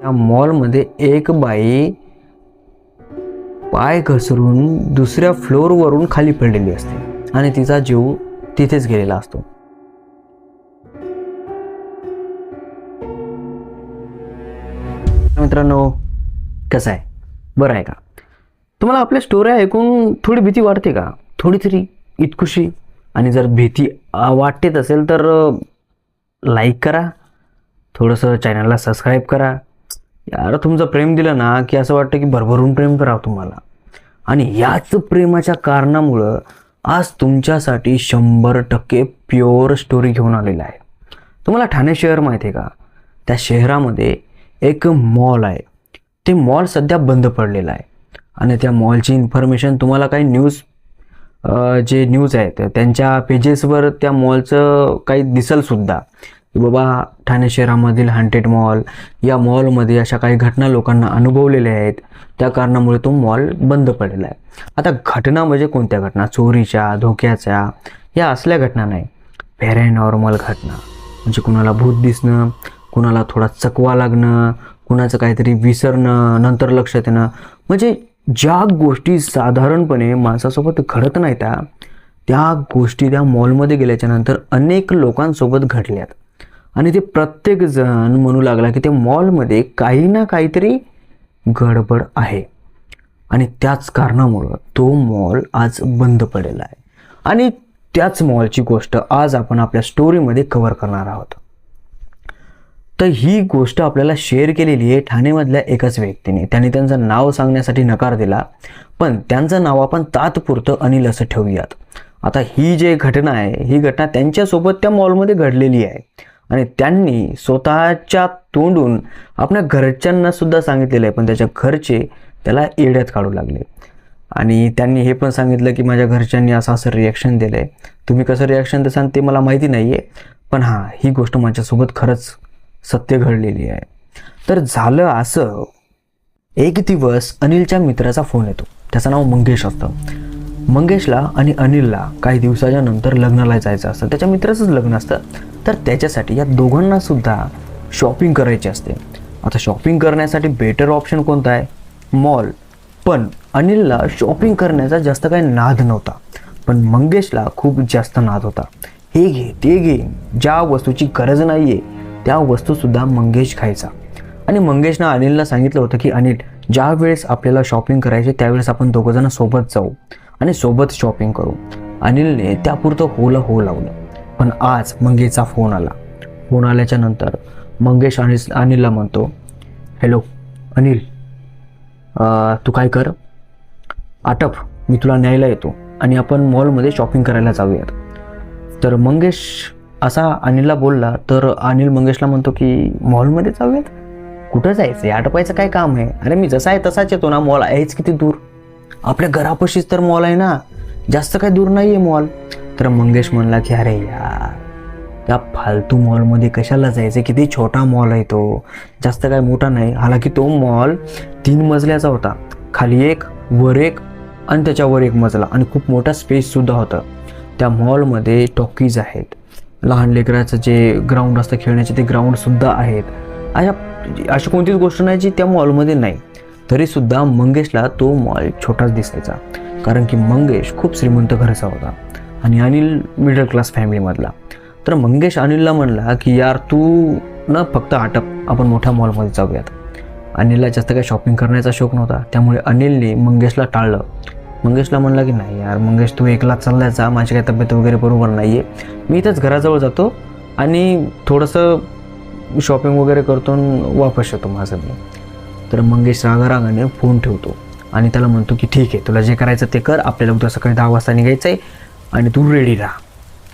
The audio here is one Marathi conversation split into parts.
त्या मॉलमध्ये एक बाई पाय घसरून दुसऱ्या फ्लोअरवरून खाली पडलेली असते आणि तिचा जीव तिथेच गेलेला असतो. मित्रांनो कसं आहे? बरं आहे का? तुम्हाला आपल्या स्टोऱ्या ऐकून थोडी भीती वाटते का? थोडी तरी इतकुशी आणि जर भीती वाटतेच असेल तर लाईक करा थोडंसं चॅनलला सबस्क्राईब करा. यार तुमचं प्रेम दिलं ना की असं वाटतं की भरभरून प्रेम करावं तुम्हाला. आणि याच प्रेमाच्या कारणामुळं आज तुमच्यासाठी शंभर टक्के प्युअर स्टोरी घेऊन आलेला आहे. तुम्हाला ठाणे शहर माहिती आहे का? त्या शहरामध्ये एक मॉल आहे. ते मॉल सध्या बंद पडलेलं आहे. आणि त्या मॉलची इन्फॉर्मेशन तुम्हाला काही न्यूज जे न्यूज आहेत त्यांच्या पेजेसवर त्या मॉलचं काही दिसलसुद्धा. की बाबा ठाणे शहरामधील हंटेड मॉल या मॉलमध्ये अशा काही घटना लोकांना अनुभवलेल्या आहेत. त्या कारणामुळे तो मॉल बंद पडलेला आहे. आता घटना म्हणजे कोणत्या घटना? चोरीच्या धोक्याच्या या असल्या घटना नाही. पॅरेनॉर्मल घटना. म्हणजे कुणाला भूत दिसणं कुणाला थोडा चकवा लागणं कुणाचं काहीतरी विसरणं नंतर लक्षात येणं म्हणजे ज्या गोष्टी साधारणपणे माणसासोबत घडत नाही त्या त्या गोष्टी त्या मॉलमध्ये गेल्याच्यानंतर अनेक लोकांसोबत घडल्यात. आणि ते प्रत्येक जण म्हणू लागला की त्या मॉलमध्ये काही ना काहीतरी गडबड आहे. आणि त्याच कारणामुळं तो मॉल आज बंद पडलेला आहे. आणि त्याच मॉलची गोष्ट आज आपण आपल्या स्टोरीमध्ये कव्हर करणार आहोत. तर ही गोष्ट आपल्याला शेअर केलेली आहे ठाणेमधल्या एकाच व्यक्तीने. त्यांनी त्यांचं नाव सांगण्यासाठी नकार दिला. पण त्यांचं नाव आपण तात्पुरतं अनिल असं ठेवूयात. आता ही जे घटना आहे ही घटना त्यांच्यासोबत त्या मॉलमध्ये घडलेली आहे. आणि त्यांनी स्वतःच्या तोंडून आपल्या घरच्यांना सुद्धा सांगितलेलं आहे. पण त्याच्या घरचे त्याला येड्यात काढू लागले. आणि त्यांनी हे पण सांगितलं की माझ्या घरच्यांनी असं असं रिॲक्शन दिलं आहे तुम्ही कसं रिॲक्शन देसान ते मला माहिती नाही आहे पण हां ही गोष्ट माझ्यासोबत खरंच सत्य घडलेली आहे. तर झालं असं. एक दिवस अनिलच्या मित्राचा फोन येतो. त्याचं नाव मंगेश असतं. मंगेशला आणि अनिलला काही दिवसाच्या नंतर लग्नाला जायचं असतं. त्याच्या मित्राचंच लग्न असतं. तर त्याच्यासाठी या दोघांना सुद्धा शॉपिंग करायची असते. आता शॉपिंग करण्यासाठी बेटर ऑप्शन कोणता आहे? मॉल पण अनिलला शॉपिंग करण्याचा जास्त काही नाद नव्हता. पण मंगेशला खूप जास्त नाद होता. हे घे ते घे. ज्या वस्तूची गरज नाही आहे त्या वस्तूसुद्धा मंगेश खायचा. आणि मंगेशनं अनिलला सांगितलं होतं की अनिल ज्या वेळेस आपल्याला शॉपिंग करायची त्यावेळेस आपण दोघंजणं सोबत जाऊ. आणि सोबत शॉपिंग करू. अनिलने त्यापुरतं होला हो लावलं. पण आज मंगेशचा फोन आला. फोन आल्याच्यानंतर मंगेश अनिल अनिलला म्हणतो हॅलो अनिल तू काय कर? आटप मी तुला न्यायला येतो आणि आपण मॉलमध्ये शॉपिंग करायला जाऊयात. तर मंगेश असा अनिलला बोलला तर अनिल मंगेशला म्हणतो की मॉलमध्ये जाऊयात? कुठं जायचं आहे आटपायचं काय काम आहे? अरे मी जसा आहे तसाच येतो ना मॉल आहेच किती दूर. आपल्या घरापाशीच तर मॉल आहे ना. जास्त काय दूर नाही आहे मॉल तर मंगेश म्हणला की अरे यार त्या फालतू मॉलमध्ये कशाला जायचं किती छोटा मॉल आहे तो. जास्त काय मोठा नाही. हालाकी तो मॉल तीन मजल्याचा होता. खाली एक वर एक आणि त्याच्यावर एक मजला आणि खूप मोठा स्पेससुद्धा होता. त्या मॉलमध्ये टॉकीज आहेत. लहान लेकराचं जे ग्राउंड असतं खेळण्याचे ते ग्राउंडसुद्धा आहेत. अशा अशी कोणतीच गोष्ट नाही जी त्या मॉलमध्ये नाही. तरीसुद्धा मंगेशला तो मॉल छोटाच दिसायचा. कारण की मंगेश खूप श्रीमंत घरचा होता. आणि अनिल मिडल क्लास फॅमिलीमधला तर मंगेश अनिलला म्हणला की यार तू ना फक्त आटप. आपण मोठ्या मॉलमध्ये जाऊयात. अनिलला जास्त काही शॉपिंग करण्याचा शौक नव्हता. त्यामुळे अनिलने मंगेशला टाळलं. मंगेशला म्हणला की नाही यार मंगेश तू एकला चाललाय जा. माझी काही तब्येत वगैरे बरोबर नाही आहे मी इथंच घराजवळ जातो आणि थोडंसं शॉपिंग वगैरे करतो वापस येतो माझं मी. तर मंगेश रागारागाने फोन ठेवतो. आणि त्याला म्हणतो की ठीक आहे तुला जे करायचं ते कर आपल्याला उद्या सकाळी दहा वाजता निघायचं आहे आणि तू रेडी राहा.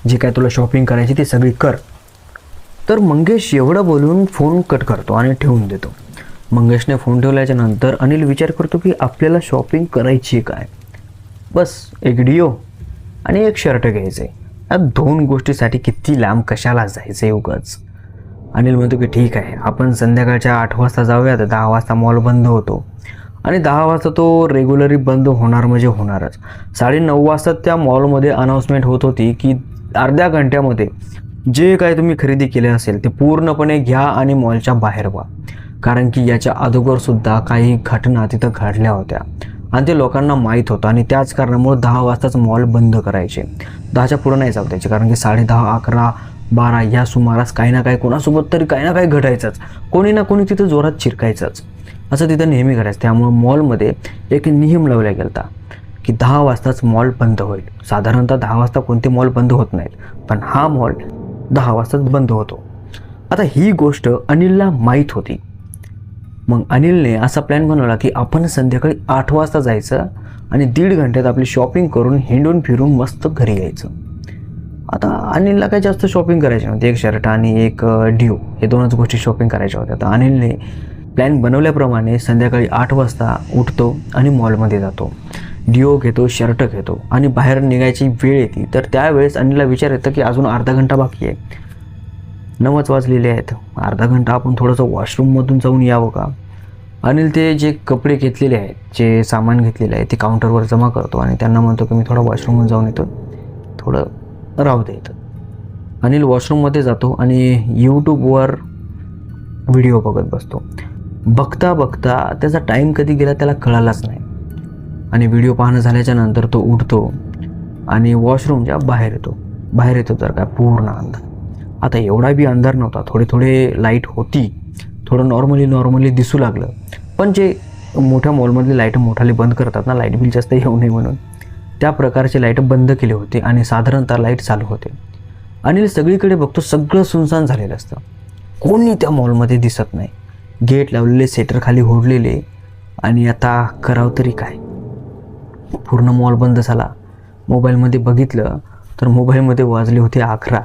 जे काय तुला शॉपिंग करायची ते सगळी कर. तर मंगेश एवढं बोलून फोन कट करतो आणि ठेवून देतो. मंगेशने फोन ठेवल्याच्या नंतर अनिल विचार करतो की आपल्याला शॉपिंग करायची काय? बस एक डिओ आणि एक शर्ट घ्यायचं आहे या दोन गोष्टीसाठी किती लांब कशाला जायचं आहे उगाच. अनिल म्हणतो की ठीक आहे आपण संध्याकाळच्या आठ वाजता जाऊयात दहा वाजता मॉल बंद होतो. आणि दहा वाजता तो रेग्युलरी बंद होणार म्हणजे होणारच. साडे नऊ वाजता त्या मॉलमध्ये अनाऊन्समेंट होत होती की अर्ध्या घंट्यामध्ये जे काही तुम्ही खरेदी केले असेल ते पूर्णपणे घ्या आणि मॉलच्या बाहेर व्हा. कारण की याच्या अगोदरसुद्धा काही घटना तिथं घडल्या होत्या. आणि ते लोकांना माहीत होतं आणि त्याच कारणामुळे दहा वाजताच मॉल बंद करायचे. दहाच्या पुढं नाही जाऊ द्यायचे कारण की साडे दहा अकरा बारा या सुमारास काही ना काही कोणासोबत तरी काही ना काही घडायचंच. कोणी ना कोणी तिथं जोरात चिरकायचंच. असं तिथं नेहमी घडायचं. त्यामुळं मॉलमध्ये एक नियम लावला गेला की दहा वाजताच मॉल बंद होईल. साधारणतः दहा वाजता कोणते मॉल बंद होत नाहीत. पण हा मॉल दहा वाजताच बंद होतो. आता ही गोष्ट अनिलला माहीत होती. मग अनिलने असा प्लॅन बनवला की आपण संध्याकाळी आठ वाजता जायचं आणि दीड घंट्यात आपली शॉपिंग करून हिंडून फिरून मस्त घरी यायचं. आता अनिलला काय जास्त शॉपिंग करायची नव्हती. एक शर्ट आणि एक ड्यू हे दोनच गोष्टी शॉपिंग करायच्या होत्या. तर अनिलने प्लॅन बनवल्याप्रमाणे संध्याकाळी आठ वाजता उठतो आणि मॉलमध्ये जातो. डिओ घेतो शर्ट घेतो आणि बाहेर निघायची वेळ येते. तर त्यावेळेस अनिलला विचार येतं की अजून अर्धा घंटा बाकी आहे. नवच वाजलेले आहेत. अर्धा घंटा आपण थोडंसं वॉशरूममधून जाऊन यावं का? अनिल ते जे कपडे घेतलेले आहेत जे सामान घेतलेले आहे ते काउंटरवर जमा करतो आणि त्यांना म्हणतो की मी थोडं वॉशरूममध्ये जाऊन येतो. थोडं राहू देत अनिल वॉशरूममध्ये जातो आणि यूट्यूबवर व्हिडिओ बघत बसतो. बघता बघता त्याचा टाईम कधी गेला त्याला कळालाच नाही. आणि व्हिडिओ पाहणं झाल्याच्यानंतर तो उठतो आणि वॉशरूमच्या बाहेर येतो. बाहेर येतो तर काय पूर्ण अंधार. आता एवढा बी अंधार नव्हता. थोडे थोडे लाइट होती. थोडं नॉर्मली नॉर्मली दिसू लागलं. पण जे मोठ्या मॉलमधले लाइट मोठाले बंद करतात ना लाइट बिल जास्त येऊ नये म्हणून. त्या प्रकारचे लाइट बंद केले होते आणि साधारणतः लाइट चालू होते. अनिल सगळीकडे बघतो सगळं सुनसान झालेलं असतं. कोणी त्या मॉलमध्ये दिसत नाही. गेट लावलेले सेटर खाली ओढलेले आणि आता करावं तरी काय? पूर्ण मॉल बंद झाला. मोबाईलमध्ये बघितलं तर मोबाईलमध्ये वाजले होते अकरा.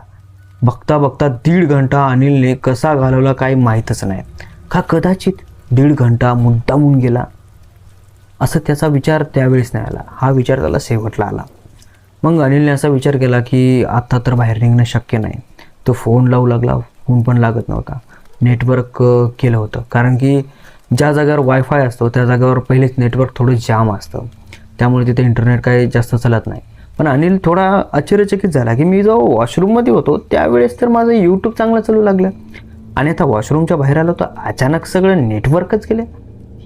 बघता बघता दीड घंटा अनिलने कसा घालवला काही माहीतच नाही. का कदाचित दीड घंटा मुद्दामून गेला? असं त्याचा विचार त्यावेळेस नाही आला. हा विचार त्याला शेवटला आला. मग अनिलने असा विचार केला की आत्ता तर बाहेर निघणं शक्य नाही. तो फोन लावू लागला फोन पण लागत नव्हता. नेटवर्क केलं होतं. कारण की ज्या जागेवर वायफाय असतो त्या जागेवर पहिलेच नेटवर्क थोडं जाम असतं. त्यामुळे तिथे इंटरनेट काही जास्त चालत नाही. पण अनिल थोडा आश्चर्यचकित झाला की मी जेव्हा वॉशरूममध्ये होतो त्यावेळेस तर माझं यूट्यूब चांगलं चालू लागलं. आणि आता वॉशरूमच्या बाहेर आलो तर अचानक सगळं नेटवर्कच गेले.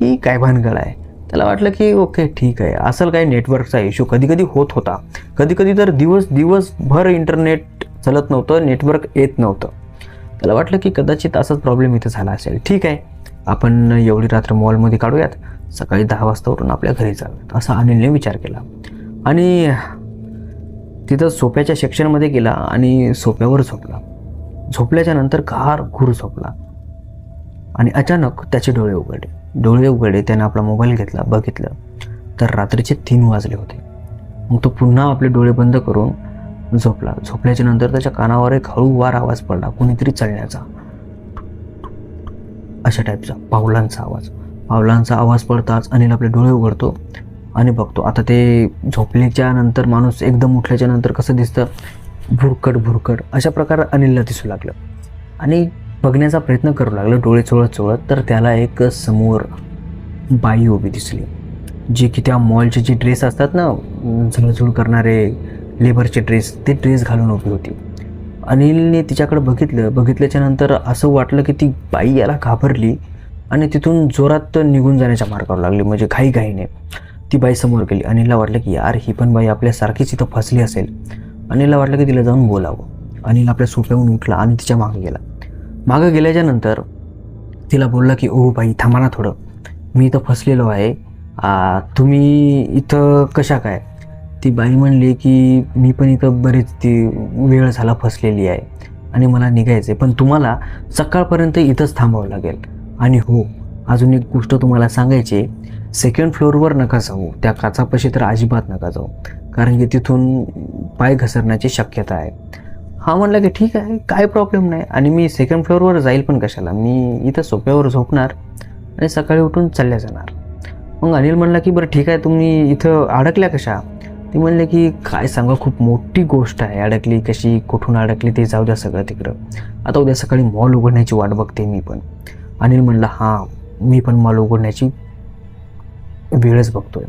ही काय भानगड आहे? त्याला वाटलं की ओके ठीक आहे. असं काही नेटवर्कचा इश्यू कधीकधी होत होता. कधी कधी तर दिवस दिवसभर इंटरनेट चालत नव्हतं नेटवर्क येत नव्हतं. त्याला वाटलं की कदाचित असाच प्रॉब्लेम इथं झाला असेल. ठीक आहे आपण एवढी रात्र मॉलमध्ये काढूयात. सकाळी दहा वाजतावरून आपल्या घरी जाऊयात. असा अनिलने विचार केला. आणि तिथं सोप्याच्या सेक्शनमध्ये गेला आणि सोप्यावर झोपला. झोपल्याच्या नंतर घार घूर झोपला. आणि अचानक त्याचे डोळे उघडले. डोळे उघडले त्याने आपला मोबाईल घेतला बघितलं. तर रात्रीचे तीन वाजले होते. मग तो पुन्हा आपले डोळे बंद करून झोपला. झोपल्याच्या नंतर त्याच्या कानावर एक हळूवार आवाज पडला कोणीतरी चढण्याचा. अशा टाईपचा पावलांचा आवाज. पावलांचा आवाज पडताच अनिल आपले डोळे उघडतो आणि बघतो. आता ते झोपल्याच्या नंतर माणूस एकदम उठल्याच्या नंतर कसं दिसतं? भुरकट भुरकट अशा प्रकारे अनिलला दिसू लागलं. आणि बघण्याचा प्रयत्न करू लागलं डोळे चोळत चोळत तर त्याला एक समोर बाई उभी दिसली. जी की त्या मॉलचे जे ड्रेस असतात ना झुळझुळ करणारे लेबरचे ड्रेस ते ड्रेस घालून उभी होती. अनिलने तिच्याकडे बघितलं बघितल्याच्या नंतर असं वाटलं की ती बाई याला घाबरली आणि तिथून जोरात निघून जाण्याच्या मार्गावर लागली म्हणजे घाई घाईने. ती बाई समोर गेली. अनिलला वाटलं की यार ही पण बाई आपल्यासारखीच इथं फसली असेल. अनिलला वाटलं की तिला जाऊन बोलावं. अनिल आपल्या सोफ्याहून उठला आणि तिच्यामागे गेला. मागं गेल्याच्यानंतर तिला बोलला की ओ बाई थांबा ना थोडं. मी इथं फसलेलो आहे. तुम्ही इथं कशा काय? ती बाई म्हणली की मी पण इथं बरेच ती वेळ झाला फसलेली आहे आणि मला निघायचं आहे पण तुम्हाला सकाळपर्यंत इथंच थांबावं लागेल. आणि हो अजून एक गोष्ट तुम्हाला सांगायची सेकंड फ्लोअरवर नका जाऊ. त्या काचापाशी तर अजिबात नका जाऊ. कारण की तिथून पाय घसरण्याची शक्यता आहे. हा म्हणला की ठीक आहे काय प्रॉब्लेम नाही. आणि मी सेकंड फ्लोअरवर जाईल पण कशाला? मी इथं सोप्यावर झोपणार आणि सकाळी उठून चालल्या जाणार. मग अनिल म्हणला की बरं ठीक आहे तुम्ही इथं अडकल्या कशा? ती म्हणले की काय सांगा खूप मोठी गोष्ट आहे अडकली कशी कुठून अडकली ते जाऊ द्या सगळं तिकडं. आता उद्या सकाळी मॉल उघडण्याची वाट बघते मी पण. अनिल म्हणला हां मी पण मॉल उघडण्याची वेळच बघतोय.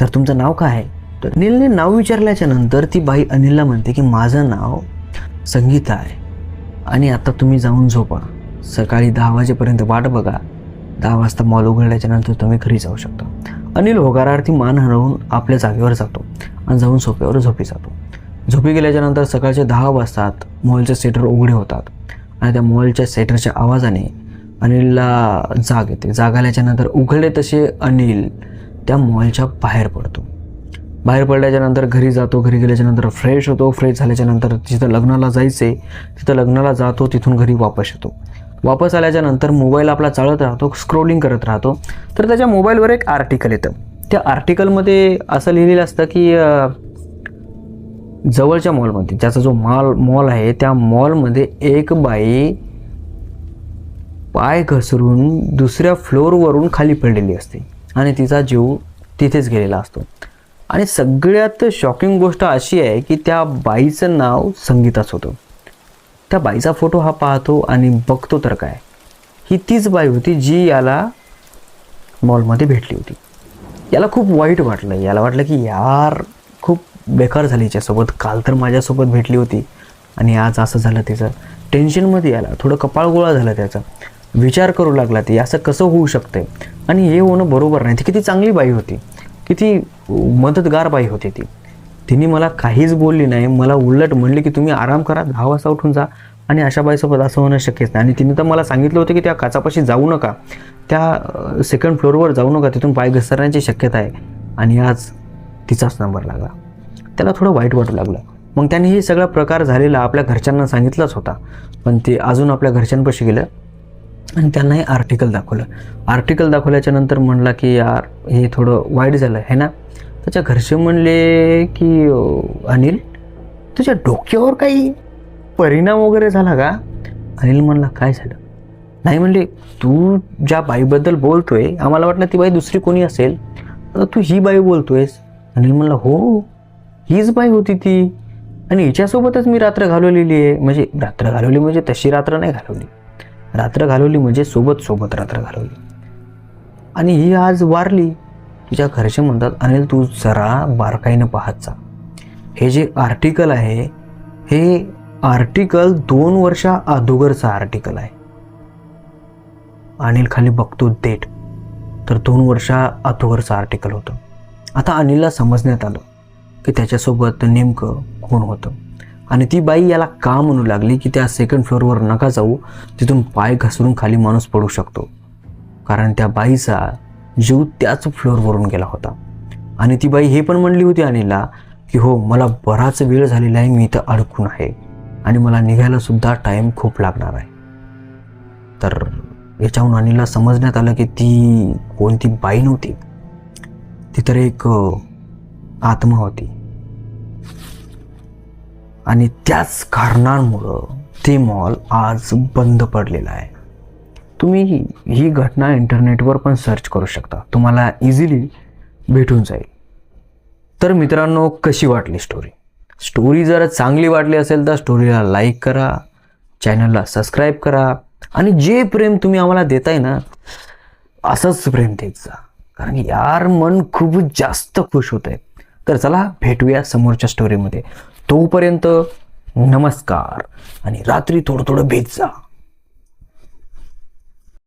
तर तुमचं नाव काय आहे? तर अनिलने नाव विचारल्याच्या नंतर ती बाई अनिलला म्हणते की माझं नाव संगीता आहे. आणि आता तुम्ही जाऊन झोपा. सकाळी दहा वाजेपर्यंत वाट बघा. दहा वाजता मॉल उघडल्याच्या नंतर तुम्ही घरी जाऊ शकता. अनिल होकारार्थी मान हरवून आपल्या जागेवर जातो आणि जाऊन सोप्यावर झोपी जातो. झोपी गेल्याच्यानंतर सकाळचे दहा वाजतात. मॉलचे सेटर उघडे होतात. आणि त्या मॉलच्या सेटरच्या आवाजाने अनिलला जाग येते. जाग आल्याच्यानंतर उघडले तसे अनिल त्या मॉलच्या बाहेर पडतो. बाहेर पडल्याच्या नंतर घरी जातो घरी गेल्याच्यानंतर फ्रेश होतो फ्रेश झाल्याच्यानंतर जिथं लग्नाला जायचे तिथं लग्नाला जातो तिथून घरी वापस येतो. वापस आल्याच्यानंतर मोबाईल आपला चालत राहतो स्क्रोलिंग करत राहतो. तर त्याच्या मोबाईलवर एक आर्टिकल येतं. त्या आर्टिकलमध्ये असं लिहिलेलं असतं की जवळच्या मॉलमध्ये ज्याचा जो मॉल मॉल आहे त्या मॉलमध्ये एक बाई पाय घसरून दुसऱ्या फ्लोअरवरून खाली पडलेली असते. आणि तिचा जीव तिथेच गेलेला असतो. आणि सगळ्यात शॉकिंग गोष्ट अशी आहे की त्या बाईचं नाव संगीताच होतं. त्या बाईचा फोटो हा पाहतो आणि बघतो तर काय. ही तीच बाई होती जी याला मॉलमध्ये भेटली होती. याला खूप वाईट वाटलं. याला वाटलं की यार खूप बेकार झाली याच्यासोबत काल तर माझ्यासोबत भेटली होती. आणि आज असं झालं तिचं टेन्शनमध्ये याला थोडं कपाळ गोळा झालं त्याचा. विचार करू लागला ती. असं कसं होऊ शकतंय? आणि हे होणं बरोबर नाही. ती किती चांगली बाई होती. किती मदतगार बाई होती ती. तिने मला काहीच बोलली नाही. मला उलट म्हणली की तुम्ही आराम करा दहा वाजता उठून जा. आणि अशा बाईसोबत असं होणं शक्यच नाही. आणि तिने तर मला सांगितलं होतं की त्या काचापाशी जाऊ नका. त्या सेकंड फ्लोअरवर जाऊ नका. तिथून पाय घसरण्याची शक्यता आहे. आणि आज तिचाच नंबर लागला. त्याला थोडं वाईट वाटू लागलं. मग त्याने हे सगळा प्रकार झालेला आपल्या घरच्यांना सांगितलाच होता. पण ते अजून आपल्या घरच्यांपाशी गेलं. आणि त्यांना हे आर्टिकल दाखवलं. आर्टिकल दाखवल्याच्या नंतर म्हणला की यार हे थोडं वाईट झालं. आहे ना? त्याच्या घरचे म्हणले की अनिल तुझ्या डोक्यावर काही परिणाम वगैरे झाला का? अनिल म्हणला काय झालं? नाही म्हणले तू ज्या बाईबद्दल बोलतोय आम्हाला वाटलं ती बाई दुसरी कोणी असेल तू ही बाई बोलतोयस. अनिल म्हणला हो हीच बाई होती ती. आणि हिच्यासोबतच मी रात्र घालवलेली आहे. म्हणजे रात्र घालवली म्हणजे तशी रात्र नाही घालवली. रात्र घालवली म्हणजे सोबत सोबत रात्र घालवली. आणि ही आज वारली. तिच्या घरचे म्हणतात अनिल तू जरा बारकाईनं पाहत जा. हे जे आर्टिकल आहे हे आर्टिकल दोन वर्षा अधोगरचं आर्टिकल आहे. अनिल खाली बघतो डेट तर दोन वर्षा अगोदरचं आर्टिकल होतं. आता अनिलला समजण्यात आलं की त्याच्यासोबत नेमकं कोण होतं. आणि ती बाई याला का म्हणू लागली की त्या सेकंड फ्लोअरवर नका जाऊ? तिथून पाय घसरून खाली माणूस पडू शकतो. कारण त्या बाईचा जीव त्याच फ्लोअरवरून गेला होता. आणि ती बाई हे पण म्हणली होती अनिलला की हो मला बराच वेळ झालेला आहे मी इथं अडकून आहे. आणि मला निघायला सुद्धा टाईम खूप लागणार आहे. तर याच्याहून अनिलला समजण्यात आलं की ती कोणती बाई नव्हती. ती तर एक आत्मा होती. आणि त्याच कारणांमुळं ते मॉल आज बंद पडलेलं आहे. तुम्ही ही- ही घटना इंटरनेटवर पण सर्च करू शकता. तुम्हाला इझिली भेटून जाईल. तर मित्रांनो कशी वाटली स्टोरी स्टोरी जर चांगली वाटली असेल तर स्टोरीला लाईक करा चॅनलला सबस्क्राईब करा आणि जे प्रेम तुम्ही आम्हाला देताय ना असंच प्रेम देत जा. कारण यार मन खूप जास्त खुश होत आहे तर चला भेटूया समोरच्या स्टोरीमध्ये तोपर्यंत नमस्कार आणि रात्री थोडं थोडं भेट जा.